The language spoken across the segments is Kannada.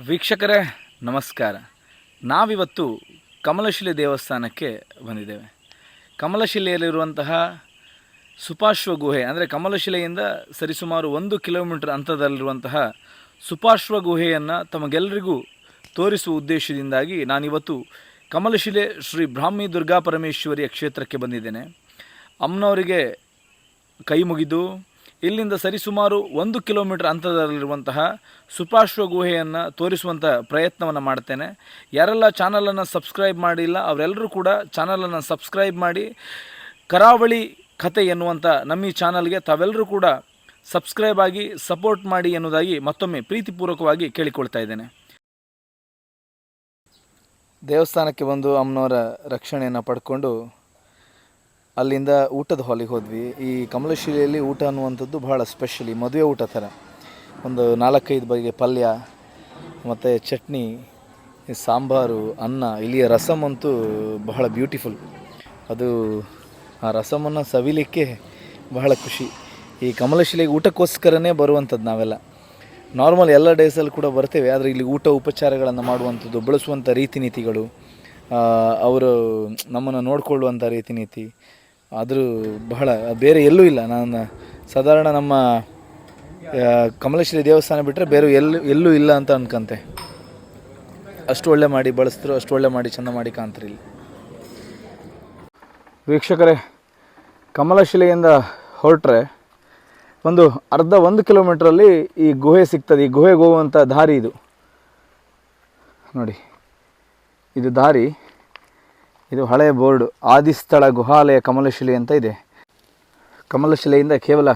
ವೀಕ್ಷಕರೇ, ನಮಸ್ಕಾರ. ನಾವಿವತ್ತು ಕಮಲಶಿಲೆ ದೇವಸ್ಥಾನಕ್ಕೆ ಬಂದಿದ್ದೇವೆ. ಕಮಲಶಿಲೆಯಲ್ಲಿರುವಂತಹ ಸುಪಾರ್ಶ್ವ ಗುಹೆ, ಅಂದರೆ ಕಮಲಶಿಲೆಯಿಂದ ಸರಿಸುಮಾರು ಒಂದು ಕಿಲೋಮೀಟರ್ ಅಂತದಲ್ಲಿರುವಂತಹ ಸುಪಾರ್ಶ್ವ ಗುಹೆಯನ್ನು ತಮಗೆಲ್ಲರಿಗೂ ತೋರಿಸುವ ಉದ್ದೇಶದಿಂದಾಗಿ ನಾನಿವತ್ತು ಕಮಲಶಿಲೆ ಶ್ರೀ ಬ್ರಾಹ್ಮಿ ದುರ್ಗಾ ಪರಮೇಶ್ವರಿಯ ಕ್ಷೇತ್ರಕ್ಕೆ ಬಂದಿದ್ದೇನೆ. ಅಮ್ಮನವರಿಗೆ ಕೈ ಮುಗಿದು ಇಲ್ಲಿಂದ ಸರಿಸುಮಾರು ಒಂದು ಕಿಲೋಮೀಟರ್ ಅಂತರದಲ್ಲಿರುವಂತಹ ಸುಪಾರ್ಶ್ವ ಗುಹೆಯನ್ನು ತೋರಿಸುವಂಥ ಪ್ರಯತ್ನವನ್ನು ಮಾಡ್ತೇನೆ. ಯಾರೆಲ್ಲ ಚಾನಲನ್ನು ಸಬ್ಸ್ಕ್ರೈಬ್ ಮಾಡಿಲ್ಲ ಅವರೆಲ್ಲರೂ ಕೂಡ ಚಾನಲನ್ನು ಸಬ್ಸ್ಕ್ರೈಬ್ ಮಾಡಿ. ಕರಾವಳಿ ಕತೆ ಎನ್ನುವಂಥ ನಮ್ಮ ಈ ಚಾನಲ್ಗೆ ತಾವೆಲ್ಲರೂ ಕೂಡ ಸಬ್ಸ್ಕ್ರೈಬ್ ಆಗಿ ಸಪೋರ್ಟ್ ಮಾಡಿ ಎನ್ನುವುದಾಗಿ ಮತ್ತೊಮ್ಮೆ ಪ್ರೀತಿಪೂರ್ವಕವಾಗಿ ಕೇಳಿಕೊಳ್ತಾ ಇದ್ದೇನೆ. ದೇವಸ್ಥಾನಕ್ಕೆ ಬಂದು ಅಮ್ಮನವರ ರಕ್ಷಣೆಯನ್ನು ಪಡ್ಕೊಂಡು ಅಲ್ಲಿಂದ ಊಟದ ಹಾಲಿಗೆ ಹೋದ್ವಿ. ಈ ಕಮಲಶಿಲೆಯಲ್ಲಿ ಊಟ ಅನ್ನುವಂಥದ್ದು ಬಹಳ ಸ್ಪೆಷಲಿ ಮದುವೆ ಊಟ ಥರ ಒಂದು ನಾಲ್ಕೈದು ಬಗೆಯ ಪಲ್ಯ, ಮತ್ತು ಚಟ್ನಿ, ಸಾಂಬಾರು, ಅನ್ನ, ಇಲ್ಲಿಯ ರಸಮ್ ಅಂತೂ ಬಹಳ ಬ್ಯೂಟಿಫುಲ್ ಅದು ಆ ರಸಮನ್ನು ಸವಿಲಿಕ್ಕೆ ಬಹಳ ಖುಷಿ. ಈ ಕಮಲಶಿಲೆಗೆ ಊಟಕ್ಕೋಸ್ಕರನೇ ಬರುವಂಥದ್ದು ನಾವೆಲ್ಲ. ನಾರ್ಮಲ್ ಎಲ್ಲ ಡೇಸಲ್ಲಿ ಕೂಡ ಬರ್ತೇವೆ, ಆದರೆ ಇಲ್ಲಿ ಊಟ ಉಪಚಾರಗಳನ್ನು ಮಾಡುವಂಥದ್ದು, ಬಳಸುವಂಥ ರೀತಿ ನೀತಿಗಳು ಅವರು ನಮ್ಮನ್ನು ನೋಡಿಕೊಳ್ಳುವಂಥ ರೀತಿ ನೀತಿ ಆದರೂ ಬಹಳ, ಬೇರೆ ಎಲ್ಲೂ ಇಲ್ಲ. ನಾನು ಸಾಧಾರಣ ನಮ್ಮ ಕಮಲೇಶ್ವರಿ ದೇವಸ್ಥಾನ ಬಿಟ್ಟರೆ ಬೇರೆ ಎಲ್ಲೂ ಎಲ್ಲೂ ಇಲ್ಲ ಅಂತ ಅನ್ಕಂತೆ. ಅಷ್ಟು ಒಳ್ಳೆ ಮಾಡಿ ಬಳಸಿದ್ರು, ಅಷ್ಟು ಒಳ್ಳೆ ಮಾಡಿ ಚೆಂದ ಮಾಡಿ ಕಾಣ್ತಾರೆ ಇಲ್ಲಿ ವೀಕ್ಷಕರೇ, ಕಮಲಶಿಲೆಯಿಂದ ಹೊರಟ್ರೆ ಒಂದು ಅರ್ಧ ಒಂದು ಕಿಲೋಮೀಟ್ರಲ್ಲಿ ಈ ಗುಹೆ ಸಿಗ್ತದೆ. ಈ ಗುಹೆಗೆ ಹೋಗುವಂಥ ದಾರಿ ಇದು. ನೋಡಿ, ಇದು ದಾರಿ. ಇದು ಹಳೆಯ ಬೋರ್ಡ್ ಆದಿಸ್ಥಳ ಗುಹಾಲಯ ಕಮಲಶಿಲೆ ಅಂತ ಇದೆ. ಕಮಲಶಿಲೆಯಿಂದ ಕೇವಲ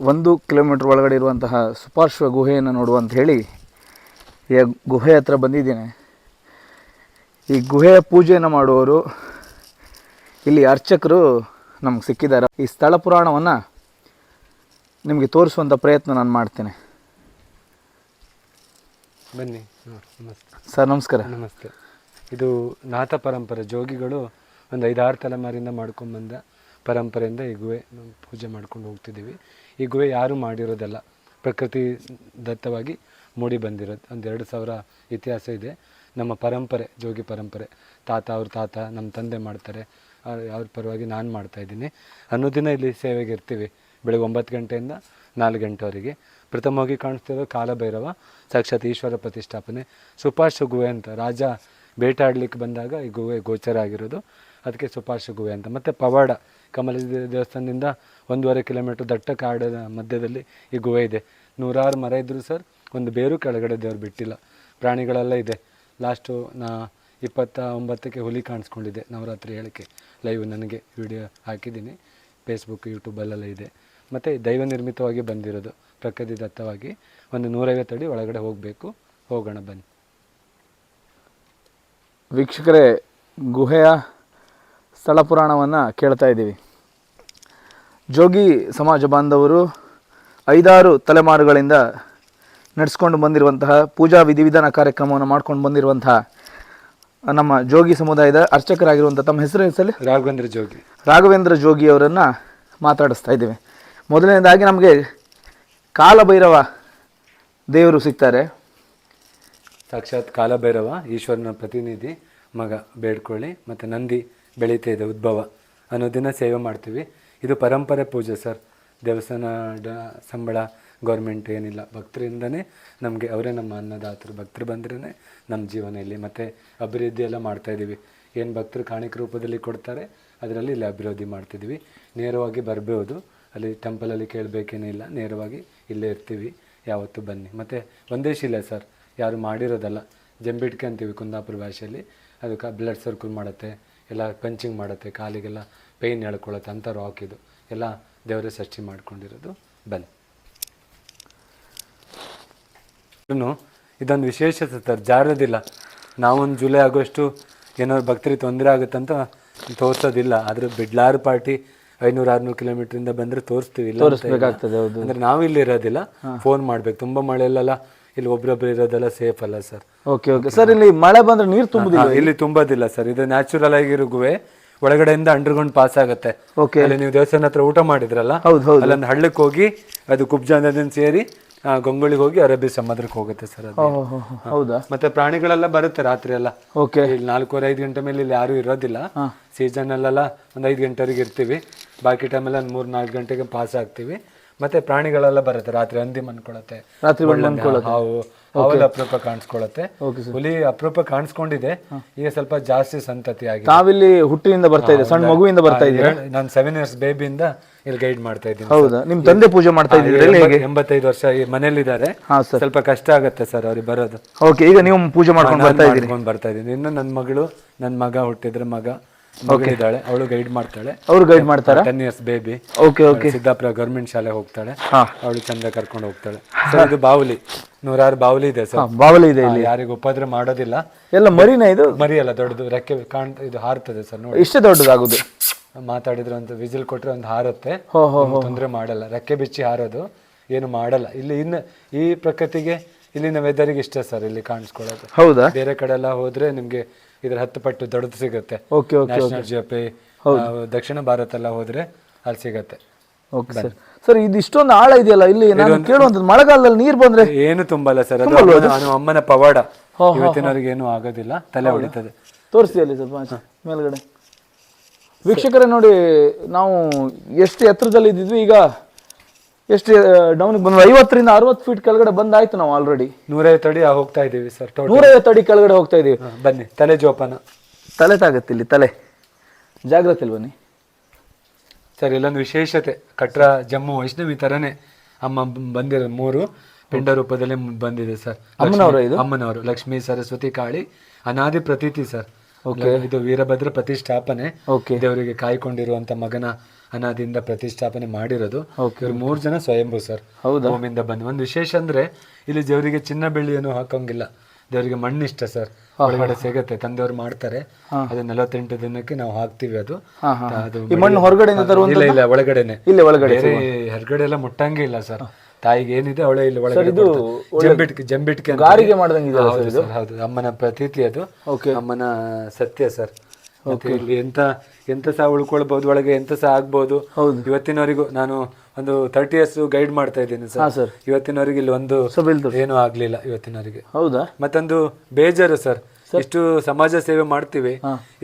ಒಂದು ಕಿಲೋಮೀಟ್ರ್ ಒಳಗಡೆ ಇರುವಂತಹ ಸುಪಾರ್ಶ್ವ ಗುಹೆಯನ್ನು ನೋಡುವ ಅಂತ ಹೇಳಿ ಈ ಗುಹೆ ಹತ್ರ ಬಂದಿದ್ದೇನೆ. ಈ ಗುಹೆಯ ಪೂಜೆಯನ್ನು ಮಾಡುವವರು ಇಲ್ಲಿ ಅರ್ಚಕರು ನಮ್ಗೆ ಸಿಕ್ಕಿದ್ದಾರೆ. ಈ ಸ್ಥಳ ಪುರಾಣವನ್ನು ನಿಮಗೆ ತೋರಿಸುವಂಥ ಪ್ರಯತ್ನ ನಾನು ಮಾಡ್ತೇನೆ. ಬನ್ನಿ. ಸರ್ ನಮಸ್ಕಾರ. ನಮಸ್ತೆ. ಇದು ನಾಥ ಪರಂಪರೆ. ಜೋಗಿಗಳು ಒಂದು ಐದಾರು ತಲೆಮಾರಿಂದ ಮಾಡ್ಕೊಂಬಂದ ಪರಂಪರೆಯಿಂದ ಈ ಗುಹೆ ಪೂಜೆ ಮಾಡ್ಕೊಂಡು ಹೋಗ್ತಿದ್ದೀವಿ. ಈ ಗುಹೆ ಯಾರೂ ಮಾಡಿರೋದಲ್ಲ. ಪ್ರಕೃತಿ ದತ್ತವಾಗಿ ಮೂಡಿ ಬಂದಿರೋದು. ಒಂದು ಎರಡು ಸಾವಿರ ಇತಿಹಾಸ ಇದೆ. ನಮ್ಮ ಪರಂಪರೆ, ಜೋಗಿ ಪರಂಪರೆ. ತಾತ ಅವ್ರ ತಾತ ನಮ್ಮ ತಂದೆ ಮಾಡ್ತಾರೆ. ಅವ್ರ- ಪರವಾಗಿ ನಾನು ಮಾಡ್ತಾ ಇದ್ದೀನಿ. ಅನ್ನೋದಿನ ಇಲ್ಲಿ ಸೇವೆಗೆ ಇರ್ತೀವಿ. ಬೆಳಗ್ಗೆ ಒಂಬತ್ತು ಗಂಟೆಯಿಂದ ನಾಲ್ಕು ಗಂಟೆವರೆಗೆ. ಪ್ರಥಮವಾಗಿ ಕಾಣಿಸ್ತಿರೋ ಕಾಲಭೈರವ, ಸಾಕ್ಷಾತ್ ಈಶ್ವರ ಪ್ರತಿಷ್ಠಾಪನೆ. ಸುಪಾರ್ಶ್ವ ಗುಹೆ ಅಂತ ರಾಜ ಬೇಟಾಡ್ಲಿಕ್ಕೆ ಬಂದಾಗ ಈ ಗುಹೆ ಗೋಚರ ಆಗಿರೋದು. ಅದಕ್ಕೆ ಸುಪಾರ್ಶ ಗುಹೆ ಅಂತ. ಮತ್ತು ಪವಾಡ, ಕಮಲ ದೇವಸ್ಥಾನದಿಂದ ಒಂದೂವರೆ ಕಿಲೋಮೀಟರ್ ದಟ್ಟ ಕಾಡದ ಮಧ್ಯದಲ್ಲಿ ಈ ಗುಹೆ ಇದೆ. ನೂರಾರು ಮರ ಇದ್ದರೂ ಸರ್, ಒಂದು ಬೇರು ಕೆಳಗಡೆ ದೇವರು ಬಿಟ್ಟಿಲ್ಲ. ಪ್ರಾಣಿಗಳೆಲ್ಲ ಇದೆ. ಲಾಸ್ಟು ನಾ ಇಪ್ಪತ್ತ ಒಂಬತ್ತಕ್ಕೆ ಹುಲಿ ಕಾಣಿಸ್ಕೊಂಡಿದೆ. ನವರಾತ್ರಿ ಹೇಳಕ್ಕೆ ಲೈವ್ ನನಗೆ ವಿಡಿಯೋ ಹಾಕಿದ್ದೀನಿ. ಫೇಸ್ಬುಕ್ ಯೂಟ್ಯೂಬಲ್ಲೆಲ್ಲ ಇದೆ. ಮತ್ತು ದೈವ ನಿರ್ಮಿತವಾಗಿ ಬಂದಿರೋದು. ಪ್ರಕೃತಿ ದತ್ತವಾಗಿ ಒಂದು ನೂರೈವತ್ತು ಅಡಿ ಒಳಗಡೆ ಹೋಗಬೇಕು. ಹೋಗೋಣ ಬನ್ನಿ. ವೀಕ್ಷಕರೇ ಗುಹೆಯ ಸ್ಥಳ ಪುರಾಣವನ್ನು ಕೇಳ್ತಾ ಇದ್ದೀವಿ. ಜೋಗಿ ಸಮಾಜ ಬಾಂಧವರು ಐದಾರು ತಲೆಮಾರುಗಳಿಂದ ನಡೆಸ್ಕೊಂಡು ಬಂದಿರುವಂತಹ ಪೂಜಾ ವಿಧಿವಿಧಾನ ಕಾರ್ಯಕ್ರಮವನ್ನು ಮಾಡ್ಕೊಂಡು ಬಂದಿರುವಂತಹ ನಮ್ಮ ಜೋಗಿ ಸಮುದಾಯದ ಅರ್ಚಕರಾಗಿರುವಂಥ ತಮ್ಮ ಹೆಸರು ಹೆಸರಲ್ಲಿ ರಾಘವೇಂದ್ರ ಜೋಗಿ. ರಾಘವೇಂದ್ರ ಜೋಗಿ ಅವರನ್ನು ಮಾತಾಡಿಸ್ತಾ ಇದ್ದೀವಿ. ಮೊದಲನೇದಾಗಿ ನಮಗೆ ಕಾಲಭೈರವ ದೇವರು ಸಿಗ್ತಾರೆ. ಸಾಕ್ಷಾತ್ ಕಾಲಭೈರವ, ಈಶ್ವರನ ಪ್ರತಿನಿಧಿ, ಮಗ ಬೇಡ್ಕೊಳ್ಳಿ ಮತ್ತು ನಂದಿ ಬೆಳೀತಾ ಇದೆ ಉದ್ಭವ ಅನ್ನೋದನ್ನು ದಿನ ಸೇವೆ ಮಾಡ್ತೀವಿ. ಇದು ಪರಂಪರೆ ಪೂಜೆ ಸರ್. ದೇವಸ್ಥಾನ ಸಂಬಳ ಗೌರ್ಮೆಂಟ್ ಏನಿಲ್ಲ. ಭಕ್ತರಿಂದನೇ ನಮಗೆ ಅವರೇ ನಮ್ಮ ಅನ್ನದಾತರು. ಭಕ್ತರು ಬಂದ್ರೇ ನಮ್ಮ ಜೀವನ ಇಲ್ಲಿ. ಮತ್ತು ಅಭಿವೃದ್ಧಿ ಎಲ್ಲ ಮಾಡ್ತಾಯಿದ್ದೀವಿ ಏನು ಭಕ್ತರು ಕಾಣಿಕ ರೂಪದಲ್ಲಿ ಕೊಡ್ತಾರೆ, ಅದರಲ್ಲಿ ಇಲ್ಲಿ ಅಭಿವೃದ್ಧಿ ಮಾಡ್ತಿದ್ದೀವಿ ನೇರವಾಗಿ ಬರಬಹುದು ಅಲ್ಲಿ ಟೆಂಪಲಲ್ಲಿ ಕೇಳಬೇಕೇನಿಲ್ಲ ನೇರವಾಗಿ ಇಲ್ಲೇ ಇರ್ತೀವಿ. ಯಾವತ್ತೂ ಬನ್ನಿ. ಮತ್ತು ಒಂದೇ ಶಿಲೆ ಸರ್. ಯಾರು ಮಾಡಿರೋದಲ್ಲ. ಜಂಬಿಟ್ಕೆ ಅಂತೀವಿ ಕುಂದಾಪುರ ಭಾಷೆಯಲ್ಲಿ. ಅದಕ್ಕೆ ಬ್ಲಡ್ ಸರ್ಕಲ್ ಮಾಡುತ್ತೆ ಎಲ್ಲ ಪಂಚಿಂಗ್ ಮಾಡುತ್ತೆ ಕಾಲಿಗೆಲ್ಲ ಪೇಯ್ನ್ ಹೇಳ್ಕೊಳ್ಳುತ್ತೆ ಅಂಥ ರಾಕ್ ಇದು. ಎಲ್ಲ ದೇವರೇ ಸೃಷ್ಟಿ ಮಾಡ್ಕೊಂಡಿರೋದು ಬೆಲ್ ಇನ್ನು ಇದೊಂದು ವಿಶೇಷತೆ ಸರ್ ಜಾರೋದಿಲ್ಲ. ನಾವೊಂದು ಜುಲೈ ಆಗೋಷ್ಟು ಏನೋ ಭಕ್ತರಿಗೆ ತೊಂದರೆ ಆಗುತ್ತಂತ ತೋರಿಸೋದಿಲ್ಲ. ಆದರೆ ಬಿಡ್ಲಾರು ಪಾರ್ಟಿ ಐನೂರು ಆರ್ನೂರು ಕಿಲೋಮೀಟರ್ ಬಂದರೆ ತೋರಿಸ್ತೀವಿ. ಇಲ್ಲ ಅಂದರೆ ಇಲ್ಲ. ಅಂದ್ರೆ ನಾವು ಇಲ್ಲಿ ಇರೋದಿಲ್ಲ ಫೋನ್ ಮಾಡ್ಬೇಕು. ತುಂಬಾ ಮಳೆಯಲ್ಲೆಲ್ಲ ಇಲ್ಲಿ ಒಬ್ರೊಬ್ರು ಇರೋದೆಲ್ಲ ಸೇಫ್ ಅಲ್ಲ ಸರ್ ಓಕೆ ಓಕೆ ಸರ್ ಇಲ್ಲಿ ಮಳೆ ಬಂದ್ರೆ ನೀರು ತುಂಬುದಿಲ್ಲ ಇಲ್ಲಿ ತುಂಬೋದಿಲ್ಲ ಸರ್ ಇದು ನ್ಯಾಚುರಲ್ ಆಗಿರೋ ಗುವೆ ಒಳಗಡೆಯಿಂದ ಅಂಡರ್ಗ್ರೌಂಡ್ ಪಾಸ್ ಆಗುತ್ತೆ. ಅಲ್ಲಿ ನೀವು ದೇವಸ್ಥಾನ ಹತ್ರ ಊಟ ಮಾಡಿದ್ರಲ್ಲ ಹೌದು ಹೌದು. ಅಲ್ಲೊಂದು ಹಳ್ಳಕ್ಕೆ ಹೋಗಿ ಅದು ಕುಬ್ಜ ಸೇರಿ ಗೊಂಗಳಿಗೆ ಹೋಗಿ ಅರಬ್ಬಿ ಸಮುದ್ರಕ್ಕೆ ಹೋಗುತ್ತೆ ಸರ್ ಅದು. ಹೌದಾ? ಮತ್ತೆ ಪ್ರಾಣಿಗಳೆಲ್ಲ ಬರುತ್ತೆ ರಾತ್ರಿ ಎಲ್ಲ. ಓಕೆ ಇಲ್ಲಿ ನಾಲ್ಕೂವರೆ ಐದು ಗಂಟೆ ಮೇಲೆ ಇಲ್ಲಿ ಯಾರು ಇರೋದಿಲ್ಲ. ಸೀಸನ್ ಅಲ್ಲೆಲ್ಲ ಒಂದು ಐದು ಗಂಟೆವರೆಗೆ ಇರ್ತೀವಿ. ಬಾಕಿ ಟೈಮೆಲ್ಲ ಒಂದು ಮೂರು ನಾಲ್ಕು ಗಂಟೆಗೆ ಪಾಸ್ ಆಗ್ತೀವಿ. ಮತ್ತೆ ಪ್ರಾಣಿಗಳೆಲ್ಲ ಬರುತ್ತೆ. ರಾತ್ರಿ ಹಂದಿ ಮನ್ಕೊಳತ್ತೆ ರಾತ್ರಿ ಹಾವು ಅವೆಲ್ಲ ಅಪರೂಪ ಕಾಣಿಸ್ಕೊಳತ್ತೆ. ಹುಲಿ ಅಪರೂಪ ಕಾಣಿಸ್ಕೊಂಡಿದೆ. ಈಗ ಸ್ವಲ್ಪ ಜಾಸ್ತಿ ಸಂತತಿ ಆಗಿದೆ. ನಾವಿಲ್ಲಿ ಹುಟ್ಟಿನಿಂದ ಬರ್ತಾ ಇದೆ ಸಣ್ಣ ಮಗುವಿಂದ ಬರ್ತಾ ಇದೆ ನಾನು ಸೆವೆನ್ ಇಯರ್ಸ್ ಬೇಬಿಯಿಂದ ಇಲ್ಲಿ ಗೈಡ್ ಮಾಡ್ತಾ ಇದ್ದೀನಿ ಹೌದಾ? ನಿಮ್ ತಂದೆ ಪೂಜೆ ಮಾಡ್ತಾ ಇದ್ದೀರಾ ಎಂಬತ್- ಎಂಬತ್ತೈದು ವರ್ಷ ಈ ಮನೇಲಿದ್ದಾರೆ ಹಾ ಸ್ವಲ್ಪ ಕಷ್ಟ ಆಗುತ್ತೆ ಸರ್ ಅವ್ರಿಗೆ ಬರೋದು. ಓಕೆ ಈಗ ನೀವು ಪೂಜೆ ಮಾಡ್ಕೊಂಡು ಬರ್ತಾ ಇದ್ದೀರಿ. ಬರ್ತಾ ಇದ್ದೀನಿ. ಇನ್ನು ನನ್ನ ಮಗಳು ನನ್ನ ಮಗ ಹುಟ್ಟಿದ್ರೆ ಮಗ ಮಗಳಿದ್ದಾಳೆ ಅವಳು ಗೈಡ್ ಮಾಡ್ತಾಳೆ. ಅವ್ರು ಗೈಡ್ ಮಾಡ್ತಾರಾ? Ten years baby okay okay Siddapura government ಶಾಲೆ ಹೋಗ್ತಾಳೆ. ಅವಳು ಚಂದ ಕರ್ಕೊಂಡು ಹೋಗ್ತಾಳೆ. ಸರ್ ಇದು ಬಾವುಲಿ. ನೂರಾರು ಬಾವುಲಿ ಇದೆ ಸರ್. ಬಾವಲಿ ಇದೆ ಇಲ್ಲಿ. ಯಾರಿಗೂ ಉಪದ್ರ ಮಾಡೋದಿಲ್ಲ. ಎಲ್ಲ ಮರಿನ ಇದು? ಮರಿ ಅಲ್ಲ ದೊಡ್ಡದು ರೆಕ್ಕೆ ಕಾಣ್ ಇದು ಹಾರ್ತದೆ ಸರ್ ನೋಡಿ. ಇಷ್ಟು ದೊಡ್ಡದಾಗುದು. ಮಾತಾಡಿದ್ರೆ ಒಂದು ವಿಸಿಲ್ ಕೊಟ್ರೆ ಒಂದು ಹಾರುತ್ತೆ. ತೊಂದರೆ ಮಾಡಲ್ಲ. ರೆಕ್ಕೆ ಬಿಚ್ಚಿ ಹಾರೋದು ಏನು ಮಾಡಲ್ಲ. ಇಲ್ಲಿ ಇನ್ನ ಈ ಪ್ರಕೃತಿಗೆ ಇಲ್ಲಿನ ವೆದರಿಗೆ ಇಷ್ಟ ಸರ್ ಇಲ್ಲಿ ಕಾಣಿಸ್ಕೊಳ್ಳೋದು. ಹೌದಾ? ಬೇರೆ ಕಡೆ ಎಲ್ಲ ಹೋದ್ರೆ ನಿಮ್ಗೆ ಇದ್ರ ಹತ್ತು ಪಟ್ಟು ದೊಡ್ಡದು ಸಿಗುತ್ತೆ. ಓಕೆ ಓಕೆ ನ್ಯಾಷನಲ್ ಜಿಯೋಪಿ ದಕ್ಷಿಣ ಭಾರತ ಎಲ್ಲ ಹೋದ್ರೆ ಅಲ್ಲಿ ಸಿಗತ್ತೆ. ಓಕೆ ಸರ್ ಸರ್ ಇದು ಇಷ್ಟೊಂದು ಆಳ ಇದೆಯಲ್ಲ? ಇಲ್ಲಿ ನಾನು ಕೇಳುವಂಥದ್ದು ಮಳೆಗಾಲದಲ್ಲಿ ನೀರು ಬಂದ್ರೆ ಏನು ತುಂಬಲ್ಲ ಸರ್ ಅದು ಅಮ್ಮನ- ಪವಾಡ. ಇವತ್ತಿನವರಿಗೆ ಏನು ಆಗೋದಿಲ್ಲ. ತಲೆ ಹೊಡಿತದೆ. ತೋರಿಸಿ ಅಲ್ಲಿ ಸ್ವಲ್ಪ ಮೇಲ್ಗಡೆ. ವೀಕ್ಷಕರೇ ನೋಡಿ ನಾವು ಎಷ್ಟು ಎತ್ತರದಲ್ಲಿ ಇದ್ದಿದ್ವಿ ಈಗ? ಎಷ್ಟು ಡೌನ್ ಬಂದ್ರೆ ಐವತ್ತರಿಂದ ಅರವತ್ತು ಫೀಟ್ ಕೆಳಗಡೆ ಬಂದಾಯ್ತು ನಾವು ಆಲ್ರೆಡಿ ನೂರೈವತ್ತು ಅಡಿ ಹೋಗ್ತಾ ಇದೀವಿ ಸರ್ ನೂರೈವತ್ತು ಅಡಿ ಕೆಳಗಡೆ ಹೋಗ್ತಾ ಇದೀವಿ ಬನ್ನಿ ತಲೆ ಜೋಪಾನ. ತಲೆ ತಾಗತ್ತೆ ಇಲ್ಲಿ ತಲೆ. ಜಾಗ್ರತೆ ಇಲ್ಲಿ ಬನ್ನಿ. ಸರ್ ಇಲ್ಲೊಂದು ವಿಶೇಷತೆ ಕಟ್ರ ಜಮ್ಮು ವೈಷ್ಣವಿ ಥರನೇ ಅಮ್ಮ ಬಂದಿರೋ ಮೂರು ಪಿಂಡ ರೂಪದಲ್ಲಿ ಬಂದಿದೆ ಸರ್. ಅಮ್ಮನವರು ಇದು? ಅಮ್ಮನವರು ಲಕ್ಷ್ಮೀ ಸರಸ್ವತಿ ಕಾಳಿ ಅನಾದಿ ಪ್ರತೀತಿ ಸರ್. ಇದು ವೀರಭದ್ರ ಪ್ರತಿಷ್ಠಾಪನೆ. ಓಕೆ. ದೇವರಿಗೆ ಕಾಯ್ಕೊಂಡಿರುವಂತ ಮಗನ ಅನಾದಿಂದ ಪ್ರತಿಷ್ಠಾಪನೆ ಮಾಡಿರೋದು. ಇವ್ರು ಮೂರು ಜನ ಸ್ವಯಂಭೂ ಸರ್. ಹೌದು? ಭೂಮಿಯಿಂದ ಬಂದು. ಒಂದು ವಿಶೇಷ ಅಂದ್ರೆ ಇಲ್ಲಿ ದೇವರಿಗೆ ಚಿನ್ನ ಬೆಳ್ಳಿಯನ್ನು ಹಾಕೋಂಗಿಲ್ಲ. ದೇವರಿಗೆ ಮಣ್ಣಿಷ್ಟ ಇಷ್ಟ ಸರ್ ಒಳಗಡೆ ಸಿಗತ್ತೆ. ತಂದೆಯವರು ಮಾಡ್ತಾರೆ. ಅದು ನಲವತ್ತೆಂಟು ದಿನಕ್ಕೆ ನಾವು ಹಾಕ್ತಿವಿ ಅದು. ಮಣ್ಣು ಹೊರಗಡೆ ಇಲ್ಲ ಇಲ್ಲ ಒಳಗಡೆನೆ. ಇಲ್ಲ ಒಳಗಡೆ ಹೊರಗಡೆ ಎಲ್ಲ ಮುಟ್ಟಂಗೆ ಇಲ್ಲ ಸರ್ ತಾಯಿಗೆ ಏನಿದೆ ಅವಳೆ ಇಲ್ಲಿ ಒಳಗಡೆ. ಜಂಬಿಟ್ಕೆ ಜಂಬಿಟ್ಕೆ ಅಂತ ಗಾರಿಗೆ ಮಾಡ್ದಂಗಿದೆ ಹೌದು ಸರ್ ಹೌದು. ಅಮ್ಮನ ಪ್ರತೀತಿ ಅದು. ಓಕೆ. ಅಮ್ಮನ ಸತ್ಯ ಸರ್. ಮತ್ತೆ ಇಲ್ಲಿ ಎಂತ ಎಂತ ಸಹ ಉಳ್ಕೊಳ್ಬಹುದು ಒಳಗೆ ಎಂತ ಸಹ ಆಗ್ಬಹುದು ಹೌದು. ಇವತ್ತಿನವರೆಗೂ ನಾನು ಒಂದು ತರ್ಟಿ ಇಯರ್ಸ್ ಗೈಡ್ ಮಾಡ್ತಾ ಇದ್ದೀನಿ ಹಾ ಸರ್. ಸರ್ ಇವತ್ತಿನವರೆಗೆ ಇಲ್ಲಿ ಒಂದು ಏನು. ಏನೂ ಆಗ್ಲಿಲ್ಲ ಇವತ್ತಿನವರೆಗೆ. ಹೌದಾ? ಮತ್ತೊಂದು ಬೇಜಾರು ಸರ್. ಇಷ್ಟು ಸಮಾಜ ಸೇವೆ ಮಾಡ್ತೀವಿ.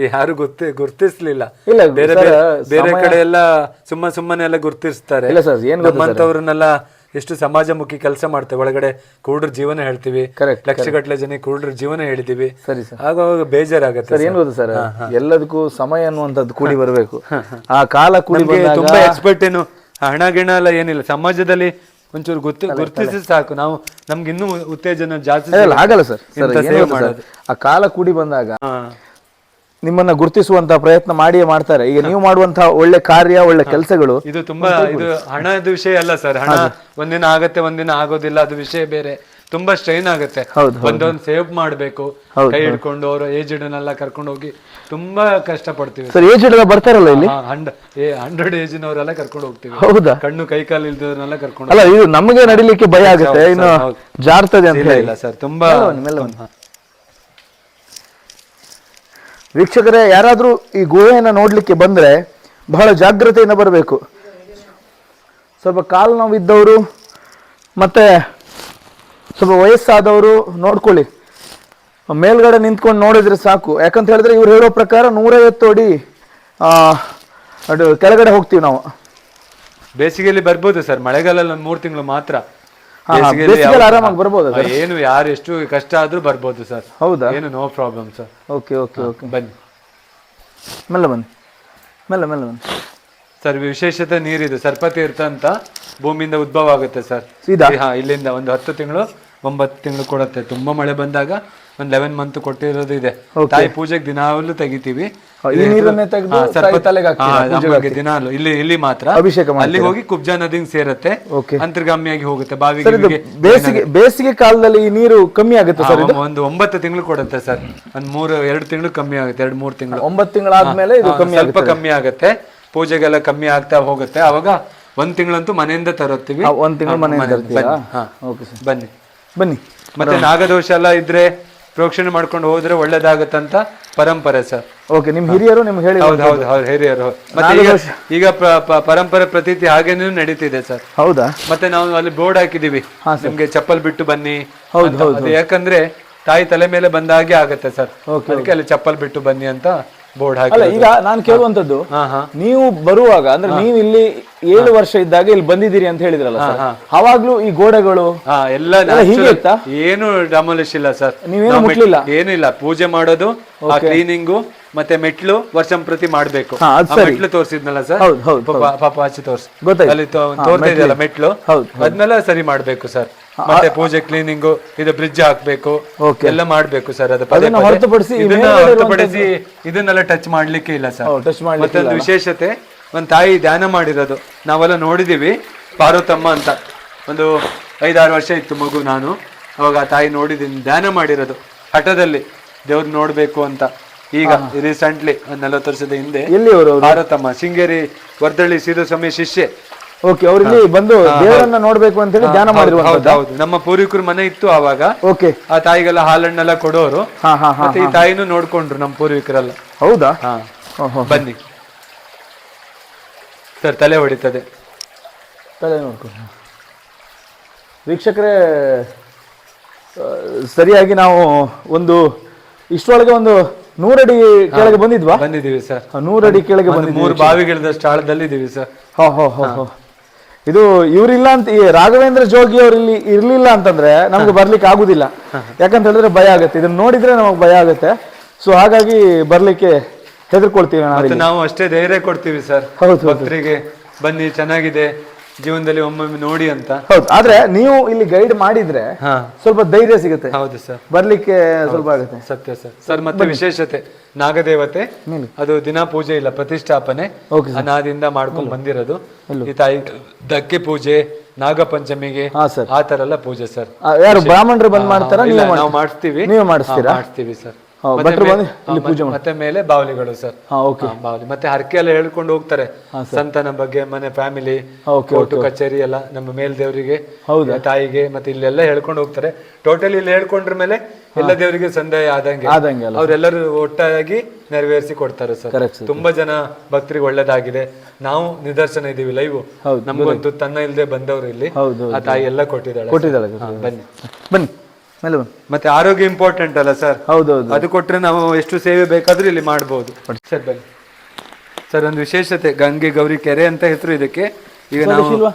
ಯಾರು ಗೊತ್ತೇ ಗುರ್ತಿಸ್ಲಿಲ್ಲ. ಇಲ್ಲ ಬೇರೆ ಸರ್, ಬೇರೆ ಬೇರೆ ಕಡೆ ಎಲ್ಲ ಸುಮ್ಮ ಸುಮ್ಮನೆ ಎಲ್ಲ ಗುರ್ತಿಸ್ತಾರೆ. ಇಲ್ಲ ಸರ್ ಏನ್ ಗೊತ್ತಾ ನಮ್ಮಂತವ್ರನ್ನೆಲ್ಲ ಎಷ್ಟು ಸಮಾಜಮುಖಿ ಕೆಲಸ ಮಾಡ್ತೇವೆ. ಒಳಗಡೆ ಕುರುಡ್ರ ಜೀವನ ಹೇಳ್ತೀವಿ. ಲಕ್ಷಗಟ್ಟಲೆ ಜನ ಕುರುಡ್ರ ಜೀವನ ಹೇಳಿದೀವಿ ಸರಿ ಸರ್. ಆಗ ಬೇಜಾರಾಗತ್ತೆ ಸರ್ ಏನ್ ಗೊತ್ತಾ ಸರ್? ಎಲ್ಲದಕ್ಕೂ ಸಮಯ ಅನ್ನುವಂಥದ್ದು ಕೂಡಿ ಬರಬೇಕು. ಆ ಕಾಲ ಕೂಡಿ ಬಂದಾಗ ತುಂಬಾ ಎಕ್ಸ್ಪರ್ಟ್ ಏನು ಹಣ ಗಿಣ ಎಲ್ಲ ಏನಿಲ್ಲ. ಸಮಾಜದಲ್ಲಿ ಒಂಚೂರು ಗೊತ್ತು ಗುರ್ತಿಸಿ ಸಾಕು. ನಾವು ನಮ್ಗೆ ಇನ್ನೂ ಉತ್ತೇಜನ ಜಾಸ್ತಿ ಇಲ್ಲ, ಆಗಲ್ಲ ಸರ್. ಸರ್ ಇಂಥ ಏನ್ ಸೇವೆ ಗೊತ್ತಾ ಸರ್? ಮಾಡೋದು. ಆ ಕಾಲ ಕೂಡಿ ಬಂದಾಗ ಹಾ. ನಿಮ್ಮನ್ನ ಗುರುತಿಸುವಂತ ಪ್ರಯತ್ನ ಮಾಡಿಯೇ ಮಾಡ್ತಾರೆ. ಈಗ ನೀವು ಮಾಡುವಂತಹ ಒಳ್ಳೆ ಕಾರ್ಯ ಒಳ್ಳೆ ಕೆಲಸಗಳು ಇದು ತುಂಬಾ ಇದು ಹಣದ ವಿಷಯ ಅಲ್ಲ ಸರ್. ಹಣ ಒಂದಿನ ಆಗತ್ತೆ ಒಂದಿನ ಆಗೋದಿಲ್ಲ ಅದು ವಿಷಯ ಬೇರೆ. ತುಂಬಾ ಸ್ಟ್ರೈನ್ ಆಗುತ್ತೆ. ಹೌದು, ಒಂದೊಂದು ಸೇವ್ ಮಾಡಬೇಕು. ಕೈ ಹಿಡ್ಕೊಂಡು ಅವರ ಏಜ್ಡ್ನೆಲ್ಲ ಕರ್ಕೊಂಡು ಹೋಗಿ ತುಂಬಾ ಕಷ್ಟ ಪಡ್ತೀವಿ ಸರ್. ಏಜ್ ಎಲ್ಲ ಬರ್ತಾರಲ್ಲ ಇಲ್ಲಿ? ಹಂಡ್ರೆಡ್ ಏಜ್ ನವರೆಲ್ಲ ಕರ್ಕೊಂಡು ಹೋಗ್ತೀವಿ. ಹೌದಾ? ಕಣ್ಣು ಕೈ ಕಾಲು ಇಲ್ದವ್ರನ್ನೆಲ್ಲ ಕರ್ಕೊಂಡು ಅಲ್ಲ ಇದು ನಮಗೆ ನಡಿಲಿಕ್ಕೆ ಭಯ ಆಗುತ್ತೆ. ಇನ್ನು. ಜಾರ್ತದೆ ಅಂತ ಇಲ್ಲ ಸರ್ ತುಂಬಾ. ವೀಕ್ಷಕರೇ, ಯಾರಾದರೂ ಈ ಗುಹೆಯನ್ನು ನೋಡಲಿಕ್ಕೆ ಬಂದ್ರೆ ಬಹಳ ಜಾಗ್ರತೆಯಿಂದ ಬರಬೇಕು. ಸ್ವಲ್ಪ ಕಾಲು ನೋವಿದ್ದವರು, ಮತ್ತೆ ಸ್ವಲ್ಪ ವಯಸ್ಸಾದವರು ನೋಡ್ಕೊಳ್ಳಿ. ಮೇಲ್ಗಡೆ ನಿಂತ್ಕೊಂಡು ನೋಡಿದ್ರೆ ಸಾಕು. ಯಾಕಂತ ಹೇಳಿದ್ರೆ ಇವ್ರು ಹೇಳೋ ಪ್ರಕಾರ ನೂರೈವತ್ತು ಅಡಿ ಅದು ಕೆಳಗಡೆ ಹೋಗ್ತೀವಿ ನಾವು. ಬೇಸಿಗೆಯಲ್ಲಿ ಬರ್ಬೋದು ಸರ್ ಮಳೆಗಾಲಲ್ಲಿ ಒಂದು ಮೂರು ತಿಂಗಳು ಮಾತ್ರ. ಬೇಸಿಗೆಯಲ್ಲಿ ಆರಾಮಾಗಿ ಬರ್ಬೋದು ಏನು ಯಾರು ಎಷ್ಟು ಕಷ್ಟ ಆದ್ರೂ ಬರ್ಬೋದು ಸರ್. ಹೌದಾ? ಏನು no problem sir okay okay okay ಬನ್ನಿ. ಮೆಲ್ಲ ಬನ್ನಿ. ಮೆಲ್ಲ ಮೆಲ್ಲ ಬನ್ನಿ. ಸರ್ ವಿಶೇಷತೆ ನೀರಿದು. ಸರ್ಪತೀರ್ಥ ಅಂತ ಭೂಮಿಯಿಂದ ಉದ್ಭವ ಆಗುತ್ತೆ ಸರ್. ಇಲ್ಲಿಂದ ಒಂದು ಹತ್ತು ತಿಂಗಳು ಒಂಬತ್ತು ತಿಂಗಳು ಕೊಡುತ್ತೆ. ತುಂಬಾ ಮಳೆ ಬಂದಾಗ ಒಂದ್ ಲೆವೆನ್ ಮಂತ್ ಕೊಟ್ಟಿರೋದು ಇದೆ. ತಾಯಿ ಪೂಜೆಗೆ ದಿನಾವಲ್ಲೂ ತೆಗಿತೀವಿ. ದಿನಾಲು ಇಲ್ಲಿ ಇಲ್ಲಿ ಮಾತ್ರ. ಅಭಿಷೇಕ ಅಲ್ಲಿ ಹೋಗಿ ಕುಬ್ಜಾ ನದಿಗೆ ಸೇರತ್ತೆ. ಅಂತರ್ಗಾಮಿಯಾಗಿ ಹೋಗುತ್ತೆ ಬಾವಿಗೆ ಬೇಸಿಗೆ ಬೇಸಿಗೆ ಕಾಲದಲ್ಲಿ ಈ ನೀರು ಕಮ್ಮಿ ಆಗುತ್ತೆ ಸರ್ ಒಂದು ಒಂಬತ್ತು ತಿಂಗಳು ಕೊಡುತ್ತೆ ಸರ್. ಒಂದ್ ಮೂರು ಎರಡು ತಿಂಗಳು ಕಮ್ಮಿ ಆಗುತ್ತೆ ಎರಡು ಮೂರು ತಿಂಗಳು. ಒಂಬತ್ತು ತಿಂಗಳಾದ್ಮೇಲೆ ಇದು ಕಮ್ಮಿ ಸ್ವಲ್ಪ ಕಮ್ಮಿ ಆಗುತ್ತೆ. ಪೂಜೆಗೆಲ್ಲ ಕಮ್ಮಿ ಆಗ್ತಾ ಹೋಗುತ್ತೆ. ಅವಾಗ ಒಂದ್ ತಿಂಗಳಂತೂ ಮನೆಯಿಂದ ತರುತ್ತೀವಿ. ಒಂದ್ ತಿಂಗಳು ಮನೆಯಿಂದ ಬನ್ನಿ ಬನ್ನಿ. ಮತ್ತೆ ನಾಗದೋಷ ಎಲ್ಲ ಇದ್ರೆ ಪ್ರೋಕ್ಷಣೆ ಮಾಡ್ಕೊಂಡು ಹೋದ್ರೆ ಒಳ್ಳೇದಾಗತ್ತಂತ ಪರಂಪರೆ ಸರ್. ಓಕೆ ನಿಮ್ ಹಿರಿಯರು ನಿಮ್ಗೆ ಹೇಳಿ ಹೌದು ಹೌದು ಹೌದು ಹಿರಿಯರು. ಮತ್ತೆ ಈಗ ಪರಂಪರೆ ಪ್ರತೀತಿ ಹಾಗೇನೂ ನಡೀತಿದೆ ಸರ್. ಹೌದಾ? ಮತ್ತೆ ನಾವು ಅಲ್ಲಿ ಬೋರ್ಡ್ ಹಾಕಿದೀವಿ ನಿಮ್ಗೆ ಚಪ್ಪಲ್ ಬಿಟ್ಟು ಬನ್ನಿ ಹೌದು. ಯಾಕಂದ್ರೆ ತಾಯಿ ತಲೆ ಮೇಲೆ ಬಂದ ಹಾಗೆ ಆಗತ್ತೆ ಸರ್. ಅದಕ್ಕೆ ಅಲ್ಲಿ ಚಪ್ಪಲ್ ಬಿಟ್ಟು ಬನ್ನಿ ಅಂತ ಬೋರ್ಡ್ ಹಾಕಿ ಅಲ್ಲ ಈಗ ನಾನು ಕೇಳುವಂತದ್ದು ನೀವು ಬರುವಾಗ ಅಂದ್ರೆ ನೀವು ಇಲ್ಲಿ ಏಳು ವರ್ಷ ಇದ್ದಾಗ ಇಲ್ಲಿ ಬಂದಿದ್ದೀರಿ ಅಂತ ಹೇಳಿದ್ರಲ್ಲ ಅವಾಗ್ಲೂ ಈ ಗೋಡೆಗಳು ಹಾ ಎಲ್ಲ ಎಲ್ಲ ಹೀಗೆ ಇತ್ತಾ? ಏನು ಡಾಮಲಿಶ್ ಇಲ್ಲ ಸರ್. ನೀವೇನು ಮುಟ್ಲಿಲ್ಲ? ಏನಿಲ್ಲ ಪೂಜೆ ಮಾಡೋದು ಕ್ಲೀನಿಂಗು ಮತ್ತೆ ಮೆಟ್ಲು ವರ್ಷಂ ಪ್ರತಿ ಮಾಡ್ಬೇಕು. ಮೆಟ್ಲು ತೋರಿಸಿದ್ನಲ್ಲ ಸರ್? ಹೌದು, ಹೌದು, ಪಾಪ ಆಚೆ ತೋರ್ಸಿ. ಅಲ್ಲಿ ತೋರ್ತಾ ಮೆಟ್ಲು. ಅದ್ನೆಲ್ಲ ಸರಿ ಮಾಡ್ಬೇಕು ಸರ್. ಮತ್ತೆ ಪೂಜೆ ಕ್ಲೀನಿಂಗ್ ಇದು ಬ್ರಿಡ್ಜ್ ಹಾಕ್ಬೇಕು. ಎಲ್ಲ ಮಾಡ್ಬೇಕು ಸರ್ ಅದು ಪದೇ ಅದನ್ನ ಪದೇ. ಹೊರತುಪಡಿಸಿ ಈ ಇದನ್ನ ಮೇಲ್ಗಡೆ ಹೊರತುಪಡಿಸಿ ಇದನ್ನೆಲ್ಲ ಟಚ್ ಮಾಡ್ಲಿಕ್ಕೆ ಇಲ್ಲ ಸರ್ ಟಚ್ touch ಮಾಡ್ಲಿಕ್ಕೆ ಮತ್ತೊಂದು ವಿಶೇಷತೆ ಒಂದ್ ತಾಯಿ ಧ್ಯಾನ ಮಾಡಿರೋದು. ನಾವೆಲ್ಲ ನೋಡಿದೀವಿ ಪಾರ್ವತಮ್ಮ ಅಂತ. ಒಂದು ಐದಾರು ವರ್ಷ ಇತ್ತು ಮಗು ನಾನು. ಅವಾಗ ಆ ತಾಯಿ ನೋಡಿದೀನಿ ಧ್ಯಾನ ಮಾಡಿರೋದು. ಹಠದಲ್ಲಿ ದೇವ್ರು ನೋಡ್ಬೇಕು ಅಂತ. ಈಗ ರೀಸೆಂಟ್ಲಿ ಒಂದ್ ನಲವತ್ತು ವರ್ಷದ ಹಿಂದೆ ಎಲ್ಲಿ ಅವರು? ಪಾರ್ವತಮ್ಮ ಶೃಂಗೇರಿ ವರ್ದಳ್ಳಿ ಸೀದು ಸಮಯ ಶಿಷ್ಯೆ. ಓಕೆ ಅವ್ರು ಇಲ್ಲಿ ಬಂದು ದೇವರನ್ನ ನೋಡ್ಬೇಕು ಅಂತ ಹೇಳಿ ಧ್ಯಾನ ಮಾಡಿರುವಂತದ್ದು ಹೌದು ನಮ್ಮ ಪೂರ್ವಿಕರು ಮನೆ ಇತ್ತು ಆವಾಗ ಓಕೆ ಆ ತಾಯಿಗೆಲ್ಲ ಹಾಲನ್ನೆಲ್ಲ ಕೊಡೋರು. ಹಾ ಹಾ ಹಾ ಮತ್ತೆ ಈ ತಾಯಿನೂ ನೋಡ್ಕೊಂಡ್ರು ನಮ್ಮ ಪೂರ್ವಿಕರೆಲ್ಲ. ಹೌದಾ? ಬನ್ನಿ. ಸರ್ ತಲೆ ಹೊಡಿತದೆ. ತಲೆ ನೋಡ್ಕೊಂಡು ವೀಕ್ಷಕರೇ ಸರಿಯಾಗಿ ನಾವು ಒಂದು ಇಷ್ಟೊಳಗೆ ಒಂದು ನೂರಡಿ ಕೆಳಗೆ ಬಂದಿದ್ವಾ? ಬಂದಿದ್ದೀವಿ ಸರ್. ನೂರಡಿ ಕೆಳಗೆ ಬಂದಿದ್ದೀವಿ ಬಂದಿದ್ವಿ ಮೂರು ಬಾವಿಗಳಿದಷ್ಟು ಆಳದಲ್ಲಿ ಇದೀವಿ ಸರ್. ಹೋ ಹೋ ಹೋ. ಹೋ. ಇದು ಇವರಿಲ್ಲ ಅಂತ ಈ ರಾಘವೇಂದ್ರ ಜೋಗಿ ಅವ್ರು ಇಲ್ಲಿ ಇರ್ಲಿಲ್ಲ ಅಂತಂದ್ರೆ ನಮ್ಗೆ ಬರ್ಲಿಕ್ಕೆ ಆಗುದಿಲ್ಲ. ಯಾಕಂತ ಹೇಳಿದ್ರೆ ಭಯ ಆಗುತ್ತೆ. ಇದನ್ನ ನೋಡಿದ್ರೆ ನಮಗೆ ಭಯ ಆಗುತ್ತೆ. ಸೊ ಹಾಗಾಗಿ ಬರ್ಲಿಕ್ಕೆ ಹೆದರ್ಕೊಳ್ತೀವಿ ನಾವು ಅಷ್ಟೇ ಧೈರ್ಯ ಕೊಡ್ತೀವಿ ಸರ್. ಹೌದು, ಹೌದು. ಭಕ್ತರಿಗೆ ಬನ್ನಿ ಚೆನ್ನಾಗಿದೆ. ಜೀವನದಲ್ಲಿ ಒಮ್ಮೊಮ್ಮೆ ನೋಡಿ ಅಂತ. ಹೌದು ಆದ್ರೆ ನೀವು ಇಲ್ಲಿ ಗೈಡ್ ಮಾಡಿದ್ರೆ ಹಾ. ಸ್ವಲ್ಪ ಧೈರ್ಯ ಸಿಗುತ್ತೆ. ಹೌದು ಸರ್. ಬರ್ಲಿಕ್ಕೆ ಸ್ವಲ್ಪ ಆಗುತ್ತೆ. ಸತ್ಯ ಸರ್. ಸರ್ ಮತ್ತೆ ವಿಶೇಷತೆ ನಾಗದೇವತೆ. ಅದು ದಿನ ಪೂಜೆ ಇಲ್ಲ ಪ್ರತಿಷ್ಠಾಪನೆ Okay, ಅನಾದಿಂದ ಮಾಡ್ಕೊಂಡ್ ಬಂದಿರೋದು. ಈ ತಾಯಿ ದಕ್ಕೆ ಪೂಜೆ ನಾಗಪಂಚಮಿಗೆ ಹಾ ಆ ತರ ಎಲ್ಲ ಪೂಜೆ ಸರ್. ಆ, ಯಾರು ಬ್ರಾಹ್ಮಣರು ಬಂದ್ ಮಾಡ್ತಾರ? ಇಲ್ಲ, ನೀವು ನಾವು ನೀವ್ ಮಾಡ್ತೀರಾ? ಮಾಡಿಸ್ತೀರಾ ಹಾ, ಮಾಡಿಸ್ತೀವಿ ಸರ್. ಭಟ್ರು ಮತ್ತೆ- ಮತ್ತೆ ಮೇಲೆ ಬಾವಲಿಗಳು ಸರ್. ಓಕೆ. ಬಾವಲಿ. ಮತ್ತೆ ಹರಕೆ ಎಲ್ಲ ಹೇಳ್ಕೊಂಡು ಹೋಗ್ತಾರೆ. ಸಂತನ ಬಗ್ಗೆ ಮನೆ ಫ್ಯಾಮಿಲಿ ಕೋರ್ಟು ಕಚೇರಿ ಎಲ್ಲ ನಮ್ಮ ಮೇಲ್ ದೇವರಿಗೆ ಹೌದಾ? ತಾಯಿಗೆ ಮತ್ತೆ ಇಲ್ಲೆಲ್ಲ ಹೇಳ್ಕೊಂಡು ಹೋಗ್ತಾರೆ. ಟೋಟಲಿ ಇಲ್ಲಿ ಹೇಳ್ಕೊಂಡ್ರ ಮೇಲೆ ಎಲ್ಲ ದೇವರಿಗೆ ಸಂದೇಹ ಆದಂಗೆ ಆದಂಗೆ ಅವರೆಲ್ಲರೂ ಒಟ್ಟಾಗಿ ನೆರವೇರಿಸಿ ಕೊಡ್ತಾರೆ ಸರ್. ತುಂಬಾ ಜನ ಭಕ್ತರಿಗೆ ಒಳ್ಳೇದಾಗಿದೆ. ನಾವು ನಿದರ್ಶನ ಇದೀವಿ ಲೈವ್ ಹೌದು, ನಮ್ಗಂತೂ ತನ್ನ ಇಲ್ಲದೆ ಬಂದವರು ಇಲ್ಲಿ. ಆ ತಾಯಿ ಎಲ್ಲ ಕೊಟ್ಟಿದ್ದಾಳೆ ಬನ್ನಿ. ಬನ್ನಿ. ಮೇಲೆ ಬನ್ನಿ ಮತ್ತೆ ಆರೋಗ್ಯ ಇಂಪಾರ್ಟೆಂಟ್ ಅಲ್ಲ ಸರ್ ಹೌದು ಹೌದು ಅದು ಕೊಟ್ಟರೆ ನಾವು ಎಷ್ಟು ಸೇವೆ ಬೇಕಾದ್ರೂ ಇಲ್ಲಿ ಮಾಡಬಹುದು ಸರ್ ಬನ್ನಿ. ಸರ್ ಒಂದು ವಿಶೇಷತೆ ಗಂಗೆ ಗೌರಿ ಕೆರೆ ಅಂತ ಹೆಸರು ಇದಕ್ಕೆ. ಈಗ ನಾವು ಇಲ್ವಾ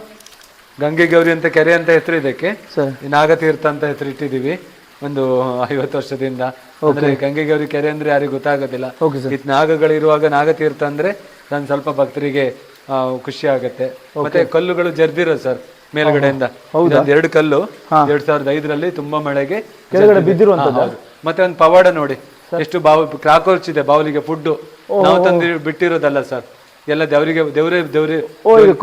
ಗಂಗೆ ಗೌರಿ ಅಂತ ಕೆರೆ ಅಂತ ಹೆಸರು ಇದಕ್ಕೆ. ಸರ್ ಈ ನಾಗತೀರ್ಥ ಅಂತ ಹೆಸರು ಇಟ್ಟಿದೀವಿ ಒಂದು ಐವತ್ತು ವರ್ಷದಿಂದ. ಅಂದ್ರೆ ಗಂಗೆ ಗೌರಿ ಕೆರೆ ಅಂದ್ರೆ ಯಾರಿಗೂ ಗೊತ್ತಾಗೋದಿಲ್ಲ. ಓಕೆ ಸರ್ ಇದು ನಾಗಗಳಿರುವಾಗ ನಾಗತೀರ್ಥ ಅಂದ್ರೆ ನಾನು ಸ್ವಲ್ಪ ಭಕ್ತರಿಗೆ ಆ, ಖುಷಿ ಆಗುತ್ತೆ. ಮತ್ತೆ ಕಲ್ಲುಗಳು ಜರ್ದಿರೋ ಸರ್ ಮೇಲ್ಗಡೆಯಿಂದ. ಇದೊಂದು ಎರಡು ಕಲ್ಲು. ಎರಡ್ ಸಾವಿರದ ಐದರಲ್ಲಿ ತುಂಬಾ ಮಳೆಗೆ ಕೆಳಗಡೆ ಬಿದ್ದಿರುವಂತದ್ದು ಹೌದು. ಮತ್ತೆ ಒಂದು ಪವಾಡ ನೋಡಿ. ಎಷ್ಟು ಬಾವು ಕ್ರಾಕೋರ್ಚ್ ಇದೆ ಬಾವಲಿಗೆ ಫುಡ್ ನಾವು ತಂದು ಬಿಟ್ಟಿರೋದಲ್ಲ ಸರ್. ಎಲ್ಲ ದೇವರಿಗೆ ದೇವರೇ ದೇವರೇ. ಓ ಇದು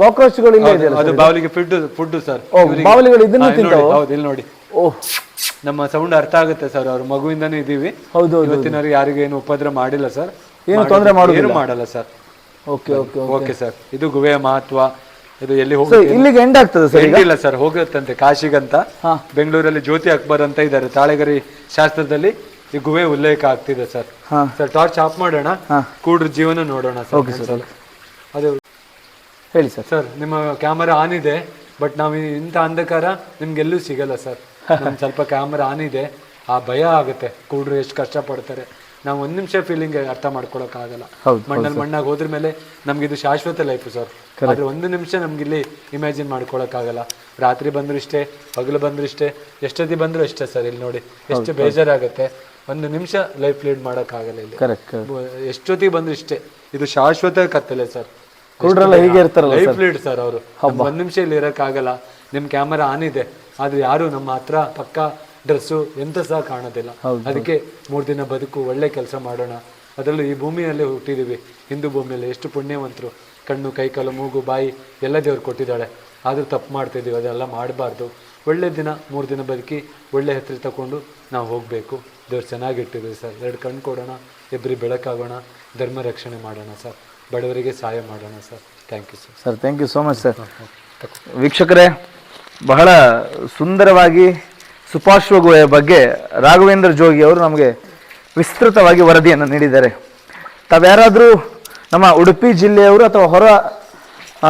ಇಲ್ಲೇ ಇದೆ ಅದು ಬಾವಲಿಗೆ ಫುಡ್ ಫುಡ್ ಸರ್. ಓ ಬಾವಲಿಗಳು ಇದನ್ನ ತಿಂತಾವ? ಹೌದು ಇಲ್ಲಿ ನೋಡಿ. ಓ. ನಮ್ಮ ಸೌಂಡ್ ಅರ್ಥ ಆಗುತ್ತೆ ಸರ್. ಅವ್ರ ಮಗುವಿಂದಾನೇ ಇದೀವಿ ಹೌದು ಹೌದು ಇವತ್ತಿನವರೆಗೆ ಯಾರಿಗೂ ಏನು ಉಪದ್ರ ಮಾಡಿಲ್ಲ ಸರ್. ಏನು ತೊಂದ್ರೆ ಏನು ಮಾಡಲ್ಲ sir. Okay okay. Okay sir. ಇದು ಗುಹೆಯ ಮಹತ್ವ. ಇದು ಎಲ್ಲಿ ಹೋಗುತ್ತೆ? ಇಲ್ಲಿಗೆ ಎಂಡ್ ಆಗ್ತದೆ ಸರ್ ಇಲ್ಲ ಸರ್ ಹೋಗುತ್ತಂತೆ. ಕಾಶಿಗಂತ. ಬೆಂಗಳೂರಲ್ಲಿ ಜ್ಯೋತಿ ಅಕ್ಬರ್ ಅಂತ ಇದ್ದಾರೆ. ತಾಳೆಗರಿ ಶಾಸ್ತ್ರದಲ್ಲಿ ಈ ಗುಹೆ ಉಲ್ಲೇಖ ಆಗ್ತಿದೆ ಸರ್. ಸರ್ ಟಾರ್ಚ್ ಆಫ್ ಮಾಡೋಣ. ಕೂಡ್ರ ಜೀವನ ನೋಡೋಣ ಸರ್. ಅದು. ಹೇಳಿ ಸರ್. ಸರ್ ನಿಮ್ಮ ಕ್ಯಾಮರಾ ಆನ್ ಇದೆ ಬಟ್ ನಾವು ಇಂಥ ಅಂಧಕಾರ ನಿಮ್ಗೆಲ್ಲೂ ಸಿಗಲ್ಲ ಸರ್. ಸ್ವಲ್ಪ ಕ್ಯಾಮರಾ ಆನ್ ಇದೆ. ಆ ಭಯ ಆಗುತ್ತೆ. ಕೂಡ್ರು ಎಷ್ಟು ಕಷ್ಟಪಡ್ತಾರೆ ನಾವು ಒಂದ್ ನಿಮಿಷ ಫೀಲಿಂಗ್ ಅರ್ಥ ಮಾಡ್ಕೊಳಕ್ಕಾಗಲ್ಲ ಮಣ್ಣಲ್ಲಿ ಮಣ್ಣಾಗಿ ಹೋದ್ರ ಮೇಲೆ ನಮ್ಗೆ ಇದು ಶಾಶ್ವತ ಲೈಫ್ ಸರ್. ಆದ್ರೆ ಒಂದು ನಿಮಿಷ ನಮ್ಗೆ ಇಲ್ಲಿ ಇಮ್ಯಾಜಿನ್ ಮಾಡ್ಕೊಳಕ್ಕಾಗಲ್ಲ ರಾತ್ರಿ ಬಂದ್ರು ಇಷ್ಟೇ ಹಗಲು ಬಂದ್ರು ಇಷ್ಟೇ ಎಷ್ಟೊತ್ತಿ ಬಂದ್ರು ಅಷ್ಟೇ ಸರ್ ಇಲ್ಲಿ ನೋಡಿ. ಎಷ್ಟು ಬೇಜಾರಾಗುತ್ತೆ. ಒಂದು ನಿಮಿಷ ಲೈಫ್ ಲೀಡ್ ಮಾಡಕ್ ಆಗಲ್ಲ ಇಲ್ಲಿ. ಎಷ್ಟೊತ್ತಿಗೆ ಬಂದ್ರು ಇಷ್ಟೇ. ಇದು ಶಾಶ್ವತ ಕತ್ತಲೆ ಸರ್. ಹೀಗೆ ಇರ್ತಾರಲ್ಲ ಲೈಫ್ ಲೀಡ್ ಸರ್ ಅವರು. ಒಂದ್ ನಿಮಿಷ ಇಲ್ಲಿ ಇರಕ್ಕಾಗಲ್ಲ ನಿಮ್ ಕ್ಯಾಮರಾ ಆನ್ ಇದೆ. ಆದ್ರೆ ಯಾರು ನಮ್ಮ ಹತ್ರ ಪಕ್ಕ ಡ್ರೆಸ್ಸು ಎಂತ ಸಹ ಕಾಣೋದಿಲ್ಲ. ಅದಕ್ಕೆ ಮೂರು ದಿನ ಬದುಕು ಒಳ್ಳೆ ಕೆಲಸ ಮಾಡೋಣ. ಅದರಲ್ಲೂ ಈ ಭೂಮಿಯಲ್ಲೇ ಹುಟ್ಟಿದೀವಿ. ಹಿಂದೂ ಭೂಮಿಯಲ್ಲಿ ಎಷ್ಟು ಪುಣ್ಯವಂತರು. ಕಣ್ಣು ಕೈಕಾಲು ಮೂಗು ಬಾಯಿ ಎಲ್ಲ ದೇವರು ಕೊಟ್ಟಿದ್ದಾಳೆ. ಆದರೂ ತಪ್ಪು ಮಾಡ್ತಿದ್ದೀವಿ ಅದೆಲ್ಲ ಮಾಡಬಾರ್ದು. ಒಳ್ಳೆ ದಿನ ಮೂರು ದಿನ ಬದುಕಿ ಒಳ್ಳೆ ಹೆಸರು ತಗೊಂಡು ನಾವು ಹೋಗಬೇಕು. ದೇವ್ರು ಚೆನ್ನಾಗಿಟ್ಟಿದ್ದೀವಿ ಸರ್. ಎರಡು ಕಣ್ಣು ಕೊಡೋಣ ಇಬ್ಬರಿ ಬೆಳಕಾಗೋಣ ಧರ್ಮ ರಕ್ಷಣೆ ಮಾಡೋಣ ಸರ್. ಬಡವರಿಗೆ ಸಹಾಯ ಮಾಡೋಣ sir. Thank you sir. Sir thank you so much sir. ವೀಕ್ಷಕರೇ ಬಹಳ ಸುಂದರವಾಗಿ ಸುಪಾರ್ಶ್ವ ಗುಹೆಯ ಬಗ್ಗೆ ರಾಘವೇಂದ್ರ ಜೋಗಿ ಅವರು ನಮಗೆ ವಿಸ್ತೃತವಾಗಿ ವರದಿಯನ್ನು ನೀಡಿದ್ದಾರೆ. ತಾವ್ಯಾರಾದರೂ ನಮ್ಮ ಉಡುಪಿ ಜಿಲ್ಲೆಯವರು ಅಥವಾ ಹೊರ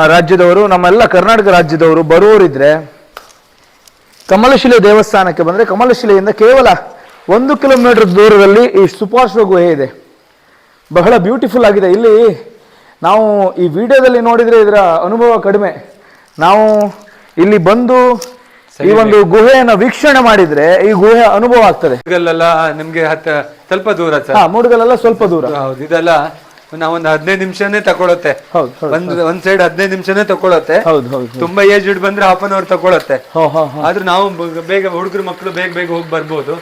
ರಾಜ್ಯದವರು, ನಮ್ಮೆಲ್ಲ ಕರ್ನಾಟಕ ರಾಜ್ಯದವರು ಬರುವವರಿದ್ದರೆ ಕಮಲಶಿಲೆ ದೇವಸ್ಥಾನಕ್ಕೆ ಬಂದರೆ ಕಮಲಶಿಲೆಯಿಂದ ಕೇವಲ ಒಂದು ಕಿಲೋಮೀಟರ್ ದೂರದಲ್ಲಿ ಈ ಸುಪಾರ್ಶ್ವ ಗುಹೆ ಇದೆ. ಬಹಳ ಬ್ಯೂಟಿಫುಲ್ ಆಗಿದೆ. ಇಲ್ಲಿ ನಾವು ಈ ವಿಡಿಯೋದಲ್ಲಿ ನೋಡಿದರೆ ಇದರ ಅನುಭವ ಕಡಿಮೆ. ನಾವು ಇಲ್ಲಿ ಬಂದು ಈ ಒಂದು ಗುಹೆಯನ್ನು ವೀಕ್ಷಣೆ ಮಾಡಿದ್ರೆ ಈ ಗುಹೆ ಅನುಭವ ಆಗ್ತದೆ. ನಿಮ್ಗೆ ಹತ್ತ ಸ್ವಲ್ಪ ದೂರ ಸರ್. ಹಾ ಮೂಡುಗಲೆಲ್ಲ ಸ್ವಲ್ಪ ದೂರ. ಹೌದು ಇದೆಲ್ಲ ನಾವೊಂದು ಹದಿನೈದು ನಿಮಿಷನೇ ತಗೊಳತ್ತೆ. ಒಂದ್ ಒಂದ್ ಸೈಡ್ ಹದಿನೈದು ನಿಮಿಷನೇ ತಗೊಳತ್ತೆ. ಹೌದು ಹೌದು ತುಂಬಾ ಏಜ್ ಬಂದ್ರೆ ಹಾಫ್ ಅನ್ ಅವರ್ ತಗೊಳತ್ತೆ. ಆದ್ರೆ ಹೋ ಹೋ. ಆದ್ರೂ ನಾವು ಬೇಗ ಹುಡುಗರು ಮಕ್ಕಳು ಬೇಗ ಬೇಗ ಹೋಗಿ ಬರ್ಬೋದು.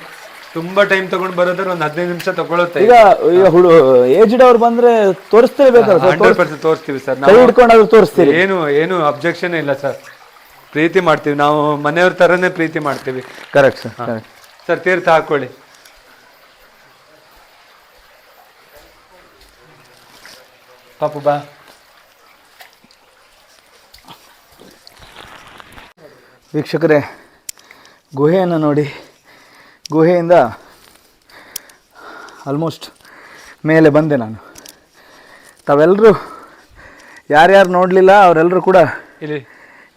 ತುಂಬಾ ಟೈಮ್ ತಗೊಂಡ್ ಬರೋದ್ರೆ ಒಂದ್ ಹದಿನೈದು ನಿಮಿಷ ತಗೊಳತ್ತೆ. ಈಗ ಈಗ ಹುಡು ಏಜ್ಡ್ ಅವ್ರು ಬಂದ್ರೆ ತೋರಿಸ್ತೇವೆ ಸರ್? ಹಂಡ್ರೆಡ್ ಪರ್ಸೆಂಟ್ ತೋರಿಸ್ತೀವಿ ಸರ್. ಕೈ ಹಿಡ್ಕೊಂಡು ತೋರಿಸ್ತೀವಿ ಏನು ಏನು ಅಬ್ಜೆಕ್ಷನ್ ಇಲ್ಲ ಸರ್. ಪ್ರೀತಿ ಮಾಡ್ತೀವಿ. ನಾವು ಮನೆಯವ್ರ ತರನೇ ಪ್ರೀತಿ ಮಾಡ್ತೀವಿ. ಕರೆಕ್ಟ್ ಸರ್ ಕರೆಕ್ಟ್ ಸರ್ ತೀರ್ಥ ಹಾಕೊಳ್ಳಿ. ಪಾಪು ಬಾ. ವೀಕ್ಷಕರೇ ಗುಹೆಯನ್ನು ನೋಡಿ ಗುಹೆಯಿಂದ ಆಲ್ಮೋಸ್ಟ್ ಮೇಲೆ ಬಂದೆ ನಾನು. ತಾವೆಲ್ಲರೂ ಯಾರ್ಯಾರು ನೋಡಲಿಲ್ಲ ಅವರೆಲ್ಲರೂ ಕೂಡ ಇಲ್ಲಿ.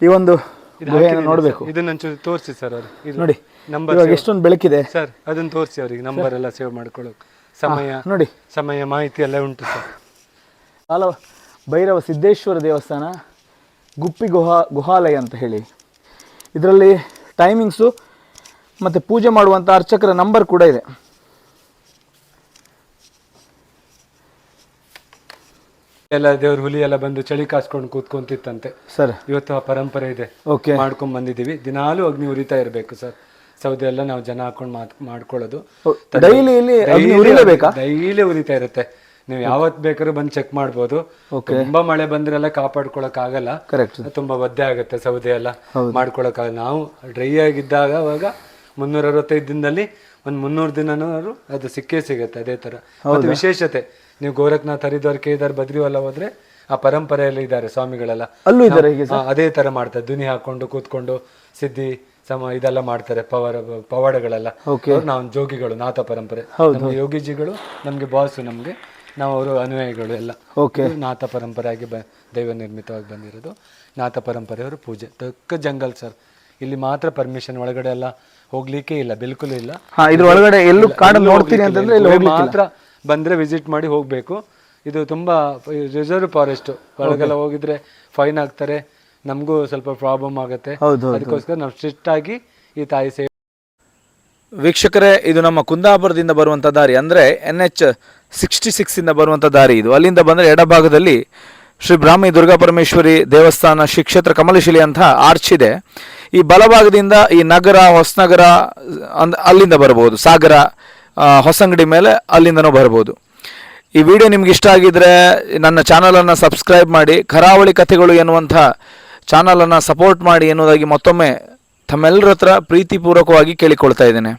ಈ ಒಂದು ಗುಹೆಯನ್ನು ನೋಡಬೇಕು. ಇದನ್ನ ಒಂಚೂರು ತೋರಿಸಿ ಸರ್ ಅವ್ರು. ಇದು ನೋಡಿ ನಂಬರ್ ಇವಾಗ ಎಷ್ಟೊಂದು ಬೆಳಕಿದೆ. ಸರ್ ಅದನ್ನ ತೋರಿಸಿ ಅವರಿಗೆ ನಂಬರ್ ಎಲ್ಲ ಸೇವ್ ಮಾಡ್ಕೊಳ್ಳೋಕೆ. ಸಮಯ ನೋಡಿ. ಸಮಯ ಮಾಹಿತಿ ಎಲ್ಲ ಉಂಟು ಸರ್. ಕಾಲ ಭೈರವ ಸಿದ್ದೇಶ್ವರ ದೇವಸ್ಥಾನ ಗುಪ್ಪಿ ಗುಹಾ ಗುಹಾಲಯ ಅಂತ ಹೇಳಿ. ಇದರಲ್ಲಿ ಟೈಮಿಂಗ್ಸು ಮತ್ತು ಪೂಜೆ ಮಾಡುವಂಥ ಅರ್ಚಕರ ನಂಬರ್ ಕೂಡ ಇದೆ. ಎಲ್ಲ ದೇವ್ರ ಹುಲಿ ಎಲ್ಲ ಬಂದು ಚಳಿ ಕಾಸ್ಕೊಂಡು ಕೂತ್ಕೊಂತಿತ್ತಂತೆ. ಸರ್. ಇವತ್ತು ಆ ಪರಂಪರೆ ಇದೆ. ಓಕೆ. ಮಾಡ್ಕೊಂಡ್ ಬಂದಿದ್ದೀವಿ. ದಿನಾಲೂ ಅಗ್ನಿ ಉರಿತಾ ಇರಬೇಕು ಸರ್. ಸೌದೆ ಎಲ್ಲ ನಾವು ಜನ ಹಾಕೊಂಡು ಮಾತ್ ಮಾಡ್ಕೊಳ್ಳೋದು. ಡೈಲಿ ಇಲ್ಲಿ ಅಗ್ನಿ ಉರಿಲೇಬೇಕಾ? ಡೈಲಿ ಉರಿತಾ ಇರುತ್ತೆ. ನೀವು ಯಾವತ್ ಬೇಕಾದ್ರೂ ಬಂದು ಚೆಕ್ ಮಾಡ್ಬೋದು. ತುಂಬಾ ಮಳೆ ಬಂದ್ರೆಲ್ಲ ಕಾಪಾಡ್ಕೊಳಕ್ ಆಗಲ್ಲ. ಕರೆಕ್ಟ್ ತುಂಬಾ ಒದ್ದೆ ಆಗುತ್ತೆ ಸೌದೆ ಎಲ್ಲ ಮಾಡ್ಕೊಳಕ್ ಆಗಲ್ಲ. ನಾವು ಡ್ರೈ ಆಗಿದ್ದಾಗ ಅವಾಗ ಮುನ್ನೂರ ಅರವತ್ತೈದು ದಿನದಲ್ಲಿ ಒಂದ್ ಮುನ್ನೂರು ದಿನನೂ ಅದು ಸಿಕ್ಕೇ ಸಿಗುತ್ತೆ ಅದೇ ತರ. ಮತ್ತೆ ವಿಶೇಷತೆ ನೀವು ಗೋರಖ್ನಾಥ್ ಹರಿದ್ವಾರ್ ಕೇದಾರ್ ಬದ್ರಿವಲ್ಲ ಹೋದ್ರೆ ಆ ಪರಂಪರೆಯಲ್ಲಿ ಇದ್ದಾರೆ ಸ್ವಾಮಿಗಳೆಲ್ಲ. ಅಲ್ಲೂ ಇದ್ದಾರೆ ಹೀಗೆ ಹಾ, ಅದೇ ತರ ಮಾಡ್ತಾರೆ. ದುನಿ ಹಾಕೊಂಡು ಕೂತ್ಕೊಂಡು ಸಿದ್ಧಿ ಸಮ ಇದೆಲ್ಲ ಮಾಡ್ತಾರೆ ಪವರ ಪವಾಡಗಳೆಲ್ಲ. ಅವ್ರು ನಾವು ಜೋಗಿಗಳು ನಾಥ ಪರಂಪರೆ. ನಮ್ಮ ಯೋಗಿಜಿಗಳು ನಮ್ಗೆ ಬಾಸು ನಮ್ಗೆ ನಾವು ಅವರು ಅನುಯಾಯಿಗಳು ಎಲ್ಲ. ಓಕೆ ಇದು ನಾಥ ಪರಂಪರೆಯಾಗಿ ಬ ದೈವ ನಿರ್ಮಿತವಾಗಿ ಬಂದಿರೋದು. ನಾಥ ಪರಂಪರೆಯವರು ಪೂಜೆ. ತಕ್ಕ ಜಂಗಲ್ ಸರ್. ಇಲ್ಲಿ ಮಾತ್ರ ಪರ್ಮಿಷನ್ ಒಳಗಡೆ ಎಲ್ಲ ಹೋಗ್ಲಿಕ್ಕೆ ಇಲ್ಲ ಬಿಲ್ಕುಲ್ ಇಲ್ಲ. ಹಾ ಇದ್ರ ಒಳಗಡೆ ಎಲ್ಲೂ ಕಾಡು ನೋಡ್ತೀನಿ ಅಂತಂದ್ರೆ ಇಲ್ಲಿ. ಹೋಗಿ ಮಾತ್ರ ಬಂದ್ರೆ ವಿಸಿಟ್ ಮಾಡಿ ಹೋಗಬೇಕು. ಇದು ತುಂಬ ರಿಸರ್ವ್ ಫಾರೆಸ್ಟ್ ಒಳಗೆಲ್ಲ ಹೋಗಿದ್ರೆ ಫೈನ್ ಆಗ್ತಾರೆ. ನಮಗೂ ಸ್ವಲ್ಪ ಪ್ರಾಬ್ಲಮ್ ಆಗುತ್ತೆ. ಅದಕ್ಕೋಸ್ಕರ ನಾವು ಸ್ಟ್ರಿಕ್ಟ್ ಆಗಿ ಈ ತಾಯಿ ಸೇವೆ ವೀಕ್ಷಕರೇ ಇದು ನಮ್ಮ ಕುಂದಾಪುರದಿಂದ ಬರುವಂಥ ದಾರಿ. ಅಂದರೆ ಎನ್ ಎಚ್ ಸಿಕ್ಸ್ಟಿ ಸಿಕ್ಸಿಂದ ಬರುವಂಥ ದಾರಿ ಇದು. ಅಲ್ಲಿಂದ ಬಂದರೆ ಎಡಭಾಗದಲ್ಲಿ ಶ್ರೀ ಬ್ರಾಹ್ಮಿ ದುರ್ಗಾ ಪರಮೇಶ್ವರಿ ದೇವಸ್ಥಾನ ಶ್ರೀ ಕ್ಷೇತ್ರ ಕಮಲಶಿಲೆ ಅಂತ ಆರ್ಚ್ ಇದೆ. ಈ ಬಲಭಾಗದಿಂದ ಈ ನಗರ ಹೊಸನಗರ ಅಂದ್ ಅಲ್ಲಿಂದ ಬರಬಹುದು ಸಾಗರ ಹೊಸಂಗಡಿ ಮೇಲೆ ಅಲ್ಲಿಂದನೂ ಬರ್ಬೋದು. ಈ ವಿಡಿಯೋ ನಿಮ್ಗೆ ಇಷ್ಟ ಆಗಿದ್ರೆ ನನ್ನ ಚಾನಲನ್ನು ಸಬ್ಸ್ಕ್ರೈಬ್ ಮಾಡಿ, ಕರಾವಳಿ ಕಥೆಗಳು ಎನ್ನುವಂಥ ಚಾನಲನ್ನು ಸಪೋರ್ಟ್ ಮಾಡಿ ಎನ್ನುವುದಾಗಿ ಮತ್ತೊಮ್ಮೆ ತಮ್ಮೆಲ್ಲರ ಹತ್ರ ಪ್ರೀತಿಪೂರ್ವಕವಾಗಿ ಕೇಳಿಕೊಳ್ತಾ ಇದ್ದೇನೆ.